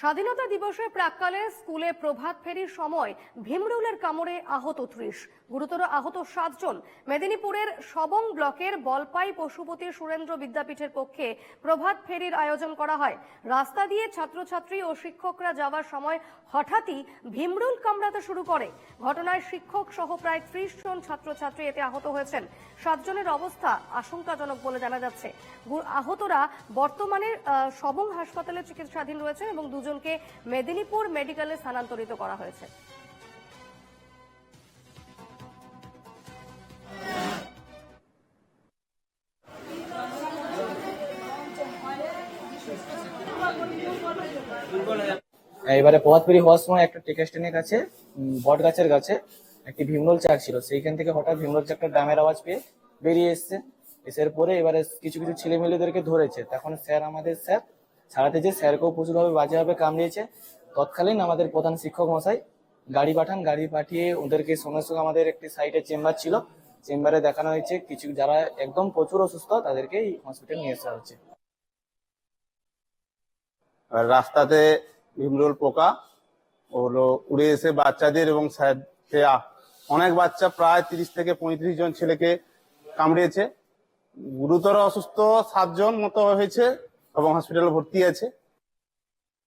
স্বাধীনতা দিবসের প্রাককালে স্কুলে প্রভাত ফেরির সময় ভীমরুলের কামড়ে আহত ত্রিশ। গুরুতর আহত সাতজন। মেদিনীপুরের সবং ব্লকের বলপাই পশুপতি সুরেন্দ্র বিদ্যাপীঠের পক্ষে প্রভাত ফেরির আয়োজন করা হয়। রাস্তা দিয়ে ছাত্রছাত্রী ও শিক্ষকরা যাওয়ার সময় হঠাৎই ভীমরুল কামড়াতে শুরু করে। ঘটনায় শিক্ষক সহ প্রায় ত্রিশ জন ছাত্রছাত্রী এতে আহত হয়েছেন। সাতজনের অবস্থা আশঙ্কাজনক বলে জানা যাচ্ছে। আহতরা বর্তমানে সবং হাসপাতালে চিকিৎসাধীন রয়েছেন এবং দুজনকে মেদিনীপুর মেডিকেলে স্থানান্তরিত করা হয়েছে। এবারে পথ পেরি হওয়ার সময় একটা টেকেস্টেনের কাছে উম, বট গাছের গাছে একটি ভীমরোল চাক ছিল। সেইখান থেকে হঠাৎ ভীমরোল চাকটা ড্রামের আওয়াজ পেয়ে বেরিয়ে এসছে। এসের পরে এবারে কিছু কিছু ছেলেমেয়েদেরকে ধরেছে। তখন স্যার আমাদের স্যার ছাড়াতে যে স্যারকেও প্রচুরভাবে বাজেভাবে কামড়িয়েছে তৎকালীন আমাদের প্রধান শিক্ষক মশাই গাড়ি পাঠান, গাড়ি পাঠিয়ে ওদেরকে সঙ্গে সঙ্গে আমাদের একটি সাইডে চেম্বার ছিল। চেম্বারে দেখানো হয়েছে, কিছু যারা একদম প্রচুর অসুস্থ তাদেরকে এই হসপিটাল নিয়ে আসা হচ্ছে। রাস্তাতে ভীমরোল পোকা, ওগুলো উড়ে এসে বাচ্চাদের এবং স্যারকে অনেক বাচ্চা প্রায় তিরিশ থেকে পঁয়ত্রিশ জন ছেলেকে কামড়িয়েছে। গুরুতর অসুস্থ সাতজন মতো হয়েছে। এবং হসপিটালে ভর্তি আছে।